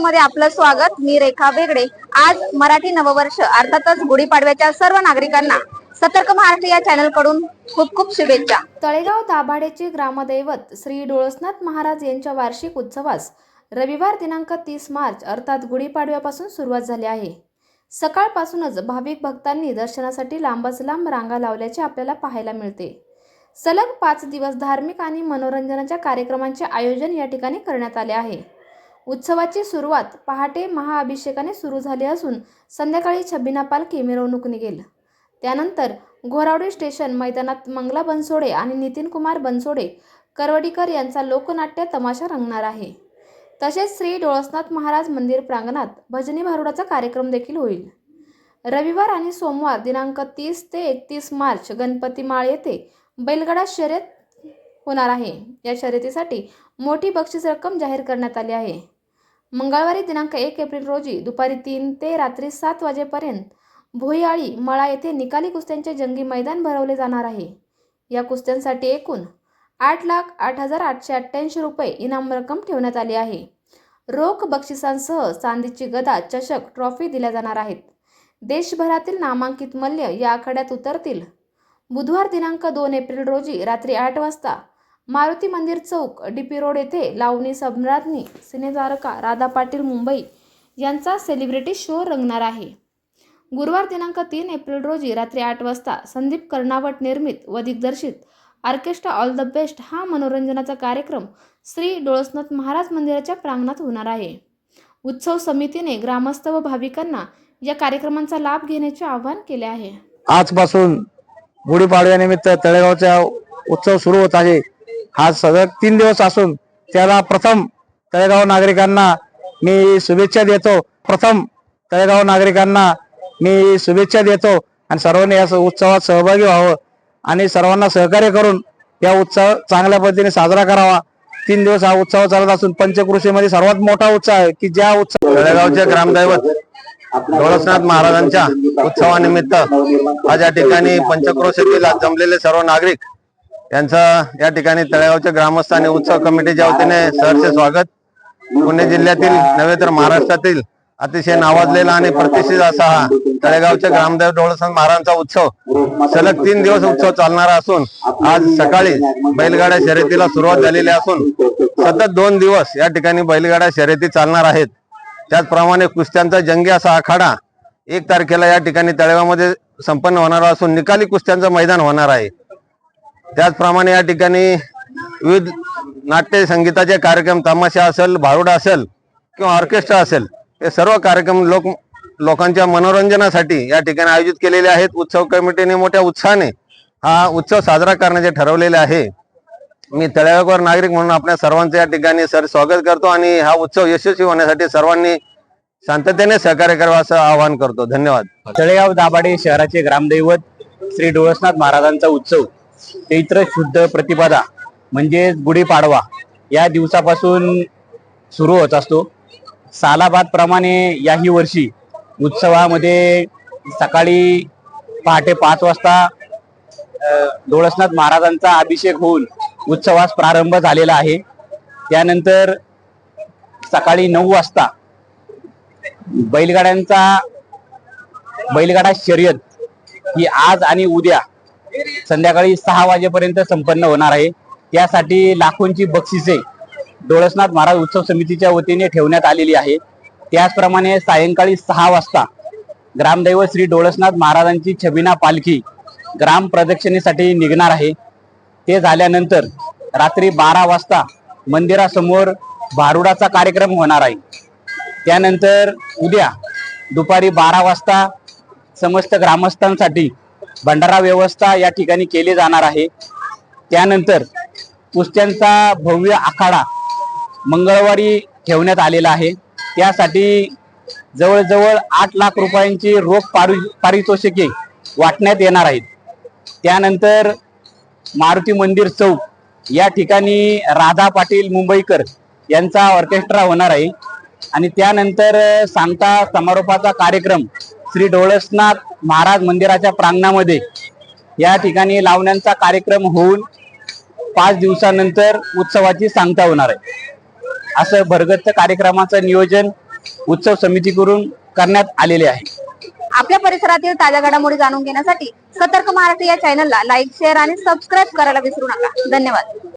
मध्ये आपलं स्वागत मी रेखा बेगडे आज मराठी नववर्ष अर्थातच गुढीपाडव्याच्या सर्व नागरिकांना सतर्क महाराष्ट्र या चॅनलकडून खूप खूप शुभेच्छा. तळेगाव दाभाडेचे ग्रामदैवत श्री डोळसनाथ महाराज यांच्या वार्षिक उत्सवास रविवार दिनांक तीस मार्च अर्थात गुढीपाडव्यापासून सुरुवात झाली आहे. सकाळपासूनच भाविक भक्तांनी दर्शनासाठी लांबच लांब रांगा लावल्याचे आपल्याला पाहायला मिळते. सलग पाच दिवस धार्मिक आणि मनोरंजनाच्या कार्यक्रमांचे आयोजन या ठिकाणी करण्यात आले आहे. उत्सवाची सुरुवात पहाटे महाअभिषेकाने सुरू झाली असून संध्याकाळी छबिना पालखी मिरवणूक निघेल. त्यानंतर घोरावडी स्टेशन मैदानात मंगला बनसोडे आणि नितीन कुमार बनसोडे करवडीकर यांचा लोकनाट्य तमाशा रंगणार आहे. तसेच श्री डोळसनाथ महाराज मंदिर प्रांगणात भजनी भारुडाचा कार्यक्रम देखील होईल. रविवार आणि सोमवार दिनांक तीस ते एकतीस मार्च गणपती माळ येथे बैलगाडा शर्यत होणार आहे. या शर्यतीसाठी मोठी बक्षीस रक्कम जाहीर करण्यात आली आहे. मंगळवारी दिनांक एक एप्रिल रोजी दुपारी तीन ते रात्री सात वाजेपर्यंत भुईआळी मळा येथे निकाली कुस्त्यांचे जंगी मैदान भरवले जाणार आहे. या कुस्त्यांसाठी एकूण आठ लाख आठ हजार आठशे अठ्ठ्याऐंशी रुपये इनाम रक्कम ठेवण्यात आली आहे. रोख बक्षिसांसह चांदीची गदा चषक ट्रॉफी दिल्या जाणार आहेत. देशभरातील नामांकित मल्ल या आखाड्यात उतरतील. बुधवार दिनांक दोन एप्रिल रोजी रात्री आठ वाजता मारुती मंदिर चौक डीपी रोड येथे लावणी सम्राज्ञी सिनेतारका राधा पाटील मुंबई यांचा सेलिब्रिटी शो रंगणार आहे. गुरुवार दिनांक तीन एप्रिल रोजी रात्री आठ वाजता संदीप कर्णावट निर्मित व दिग्दर्शित ऑर्केस्ट्रा ऑल द बेस्ट हा मनोरंजनाचा कार्यक्रम श्री डोळसनाथ महाराज मंदिराच्या प्रांगणात होणार आहे. उत्सव समितीने ग्रामस्थ व भाविकांना या कार्यक्रमांचा लाभ घेण्याचे आवाहन केले आहे. आजपासून गुढीपाडव्यानिमित्त तळेगावचा उत्सव सुरू होत आहे. हा सलग तीन दिवस असून त्याला प्रथम तळेगाव नागरिकांना मी शुभेच्छा देतो. प्रथम तळेगाव नागरिकांना मी शुभेच्छा देतो आणि सर्वांनी या उत्सवात सहभागी व्हावं आणि सर्वांना सहकार्य करून या उत्सव चांगल्या पद्धतीने साजरा करावा. तीन दिवस हा उत्सव चालत असून पंचकृषीमध्ये सर्वात मोठा उत्सव आहे की ज्या उत्सव तळेगावचे ग्रामदैवत डोळसनाथ महाराजांच्या उत्सवानिमित्त आज या ठिकाणी पंचक्रोशीतील आज जमलेले सर्व नागरिक त्यांचा या ठिकाणी तळेगावच्या ग्रामस्थ आणि उत्सव कमिटीच्या वतीने सहर्ष स्वागत. पुणे जिल्ह्यातील नव्हे तर महाराष्ट्रातील अतिशय नावाजलेला आणि प्रतिष्ठित असा हा तळेगावच्या ग्रामदेव डोळसन महाराजांचा उत्सव. सलग तीन दिवस उत्सव चालणारा असून आज सकाळी बैलगाड्या शर्यतीला सुरुवात झालेली असून सतत दोन दिवस या ठिकाणी बैलगाड्या शर्यती चालणार आहेत. त्याचप्रमाणे कुस्त्यांचा जंगी असा आखाडा एक तारखेला या ठिकाणी तळेगावमध्ये संपन्न होणार असून निकाली कुस्त्यांचं मैदान होणार आहे. त्याचप्रमाणे या ठिकाणी विविध नाट्य संगीताचे कार्यक्रम तमाशा असेल भारुड असेल किंवा ऑर्केस्ट्रा असेल हे सर्व कार्यक्रम लोक लोकांच्या मनोरंजनासाठी या ठिकाणी आयोजित केलेले आहेत. उत्सव कमिटीने मोठ्या उत्साहाने हा उत्सव साजरा करण्याचे ठरवलेले आहे. मी तळेगावकर नागरिक म्हणून आपल्या सर्वांचं या ठिकाणी सर स्वागत करतो आणि हा उत्सव यशस्वी होण्यासाठी सर्वांनी शांततेने सहकार्य करावं असं आवाहन करतो. धन्यवाद. तळेगाव दाभाडे शहराचे ग्रामदैवत श्री डोळसनाथ महाराजांचा उत्सव. चैत्र शुद्ध प्रतिपदा म्हणजेच गुढीपाडवा या दिवसापासून सुरू होत असतो. सालाबादप्रमाणे याही वर्षी उत्सवामध्ये सकाळी पहाटे पाच वाजता डोळसनाथ महाराजांचा अभिषेक होऊन उत्सवास प्रारंभ झालेला आहे. त्यानंतर सकाळी नऊ वाजता बैलगाड्यांचा बैलगाडा शर्यत ही आज आणि उद्या संध्याकाळी सहा वाजेपर्यंत संपन्न होणार आहे. त्यासाठी लाखोंची बक्षिसे डोळसनाथ महाराज उत्सव समितीच्या वतीने ठेवण्यात आलेली आहे. त्याचप्रमाणे सायंकाळी सहा वाजता ग्रामदैवत श्री डोळसनाथ महाराजांची छबिना पालखी ग्राम प्रदक्षिणेसाठी निघणार आहे. ते झाल्यानंतर रात्री बारा वाजता मंदिरासमोर भारुडाचा कार्यक्रम होणार आहे. त्यानंतर उद्या दुपारी बारा वाजता समस्त ग्रामस्थांसाठी भंडारा व्यवस्था या ठिकाणी केली जाणार आहे. त्यानंतर कुस्त्यांचा भव्य आखाडा मंगळवारी ठेवण्यात आलेला आहे. त्यासाठी जवळजवळ आठ लाख रुपयांची रोख पारि पारितोषिके वाटण्यात येणार आहेत. त्यानंतर मारुती मंदिर चौक या ठिकाणी राधा पाटील मुंबईकर यांचा ऑर्केस्ट्रा होणार आहे. आणि त्यानंतर सांगता समारोपाचा कार्यक्रम श्री डोळसनाथ महाराज मंदिराच्या प्रांगणामध्ये या ठिकाणी लावण्यांचा कार्यक्रम होऊन पाच दिवसानंतर उत्सवाची सांगता होणार आहे. असं भरगत कार्यक्रमाचं नियोजन उत्सव समितीकडून करण्यात आलेले आहे. आपल्या परिसरातील ताज्या घडामोडी जाणून घेण्यासाठी सतर्क महाराष्ट्र या चॅनलला लाईक शेअर आणि सबस्क्राईब करायला विसरू नका. धन्यवाद.